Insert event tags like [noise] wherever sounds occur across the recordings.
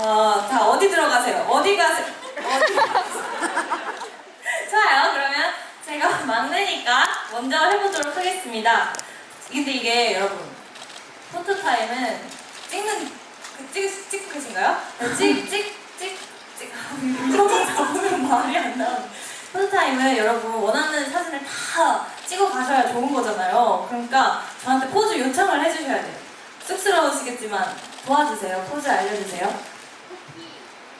어, 자, 어디 들어가세요? 어디 가세요? 어디 [laughs] 좋아요. 그러면 제가 막내니까 먼저 해보도록 하겠습니다. 근데 이게 여러분, 포토타임은 찍는, 그 찍, 찍고 계신가요? 네, 찍, 찍, 찍, 찍. [laughs] 이러고 잡으면 말이 안 나오네. 포토타임은 여러분 원하는 사진을 다 찍어 가셔야 좋은 거잖아요. 그러니까 저한테 포즈 요청을 해주셔야 돼요. 쑥스러우시겠지만 도와주세요. 포즈 알려주세요.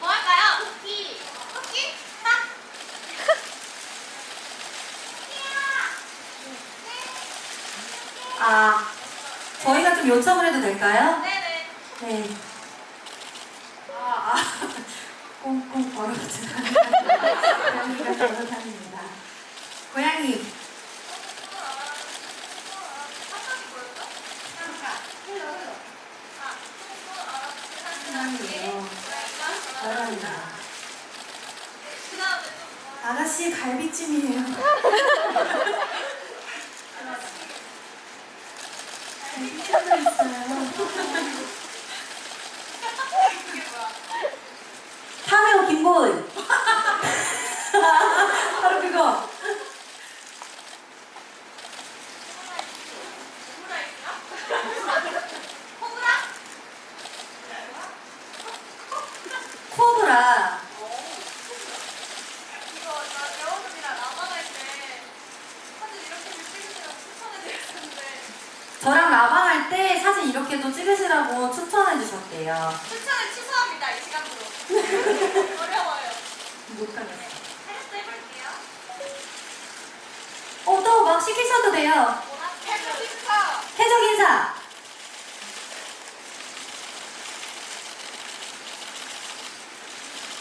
뭐 할까요? 토끼. 토끼? 딱. 아, 요청을 해도 될까요? 네네. 네. 아, 아. 꽁꽁 고양이가 걸어다닙니다. 고양이. 고양이요. 아가씨 갈비찜이에요. 갈비찜도 있어요. 김보은. 바로 그거. 코브라. 저랑 라방할 때 사진 이렇게도 찍으시라고 추천해 주셨대요. 추천을 취소합니다 이 시간으로. [laughs] 어려워요. 못하겠어. 테스트 해볼게요. 어, 또 막 시키셔도 돼요. 해적 인사. 해적 인사.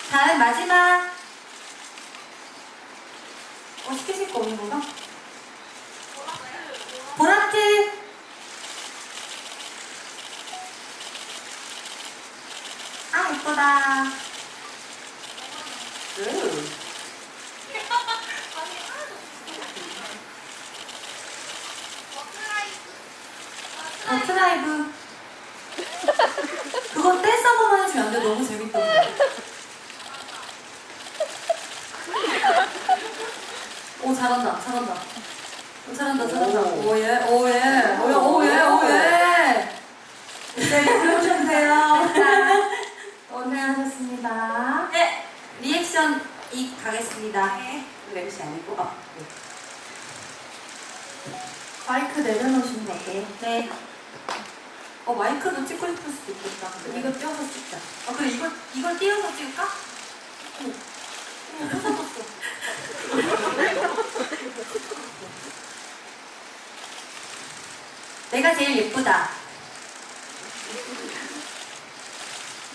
다음 마지막. 어, 시키실 거 없는 건가? 보라트. 아, 예 음. 버트라이브. 그거 번만 해주면 안 돼? 너무 재밌던데. 오, 잘한다, 잘한다. 오, 잘한다, 잘한다. 오. 오예, 오 예, 오 예, 오 예, 오 예. 이제 들어오시면 돼요. 고생하셨습니다. 네, 리액션 이 가겠습니다. 랩이 아니고 아, 네. 마이크 내려놓으시는 거 어때요? 네. 어, 마이크도 찍고 싶을 수도 있겠다. 이거 띄워서 찍자. 아, 그래, 이걸, 이걸 띄워서 찍을까? 어, 어. [laughs] 내가 제일 예쁘다.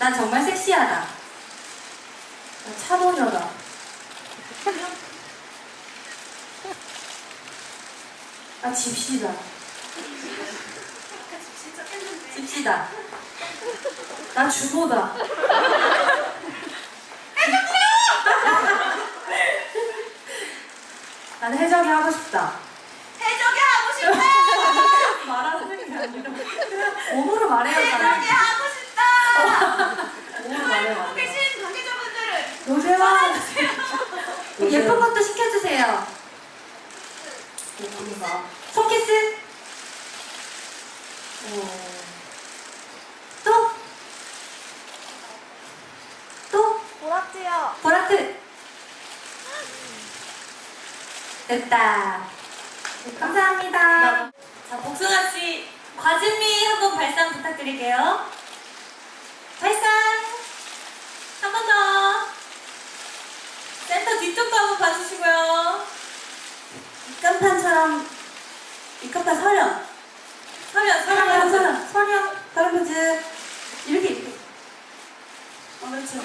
난 정말 섹시하다. 나 차도녀다. 나 집시다. 집시다. 나 주모다. 난 해적이 하고 싶다. 해적이 하고 싶다. 말하는 게 아니라 몸으로 말해야 해적이 잖아 하고 싶다. 몸으로 말해야 보고 돼. 계신 관계자분들은 노재환 예쁜 것도 시켜주세요. 예쁜가? 손키스. 또? 또? 보라트요. 보라트. 됐다. 감사합니다. 자, 복숭아 씨, 과즙미 한번 발상 부탁드릴게요. 발상. 한 번 더. 센터 뒤쪽도 한번 봐주시고요. 입간판처럼 입간판 서령. 서령, 서령, 서령, 서령. 다른 포즈. 이렇게, 이렇게. 어, 그렇죠. [laughs]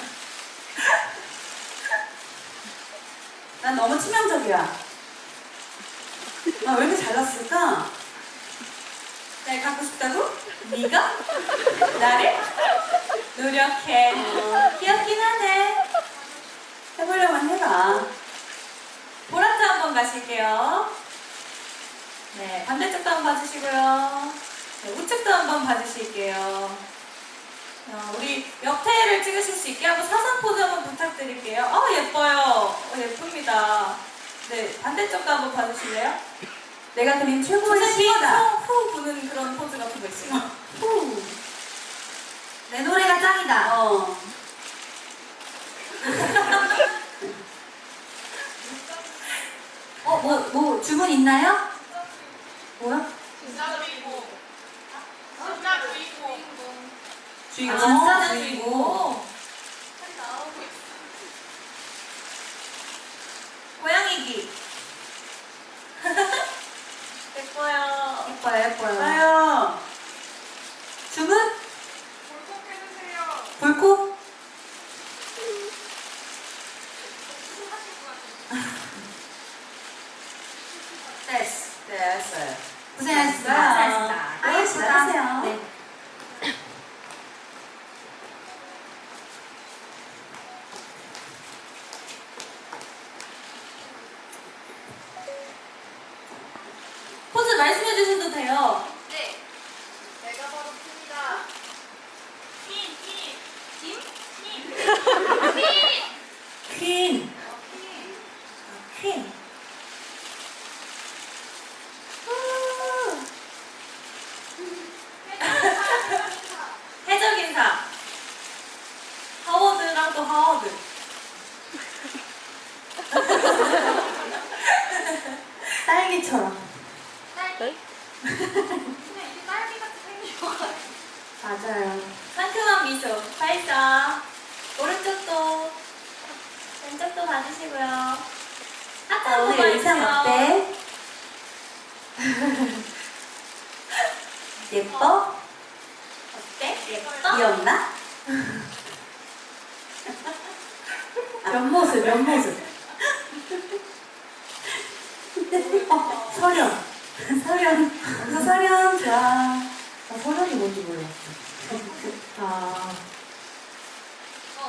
난 너무 치명적이야. 아, 왜 이렇게 잘났을까? 날 갖고 싶다고? 네가? 나를? 노력해. 귀엽긴 하네. 해보려면 해봐. 한번 가실게요. 네, 반대쪽도 한번 봐주시고요. 네, 우측도 한번 봐주실게요. 자, 우리 옆태를 찍으실 수 있게 하고 사선 포즈 한번 부탁드릴게요. 아 예뻐요. 어, 예쁩니다. 네 반대쪽도 한번 봐주실래요? 내가 그린 최고의 시다. 후 부는 그런 포즈 같은 거 있어요. 후. 내 노래가 짱이다. 어. 어, 뭐, 뭐, 주문 있나요? 뭐야? 주인공. 아, 진짜 어, 주인공. 고양이기. [laughs] 예뻐요. 예뻐요, 예뻐요. 아요. 주문? 볼콕? 됐어. 됐어요. 고생하셨습니다. 고생하셨습니다. 아, 예쁘다. 잘하세요. 네. 포즈 말씀해 주셔도 돼요. 네. 내가 바로 핀이다. 핀, 핀. 진? 핀. 퀸. 퀸. 해적 인사. 하워드랑 또 하워드. [laughs] [laughs] 딸기처럼. 딸기. 근데 이게 딸기같이 생겨. 맞아요. 상큼한 미소. 발사. 오른쪽도. 봐주시고요. 하트 아, 오늘 의상. 어때? [laughs] 예뻐? 어때? 예뻐? 귀엽나? [laughs] 옆모습, 옆모습. 어, 설현. 설현. 저 설현 좋아. 나 설현이 뭔지 몰랐어. 아. 어.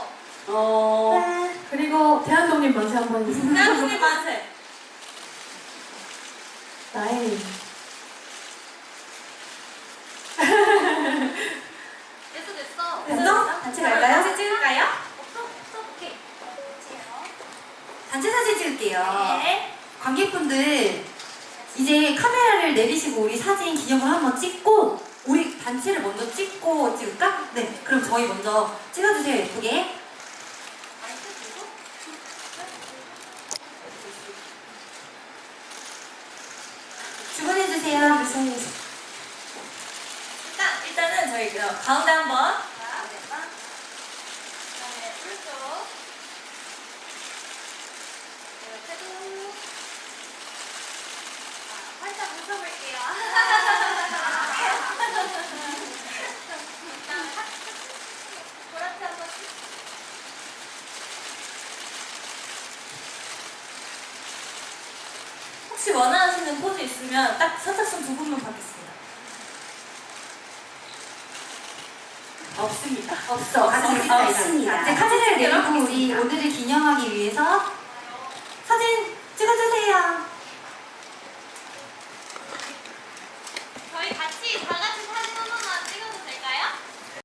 어. 그리고 대한독립 만세 한번 해주세요. 대한민국 만세. 나의 됐어, 됐어. 됐어? 같이 갈까요? 같이 찍을까요? 없어, 없어, 오케이. 단체 사진 찍을게요. 네. 관객분들 이제 카메라를 내리시고 우리 사진 기념을 한번 찍고 우리 단체를 먼저 찍고 찍을까? 네, 그럼 저희 먼저 찍어주세요 예쁘게. 주문해주세요. 일단, 그 가운데. 보라트 한 번 혹시 원하시는 포즈 있으면 딱 선착순 두 분만 받겠습니다. 없습니다. 없어. 없습니다. 없습니다. 이제 카메라를 내리고 우리 오늘을 기념하기 위해서.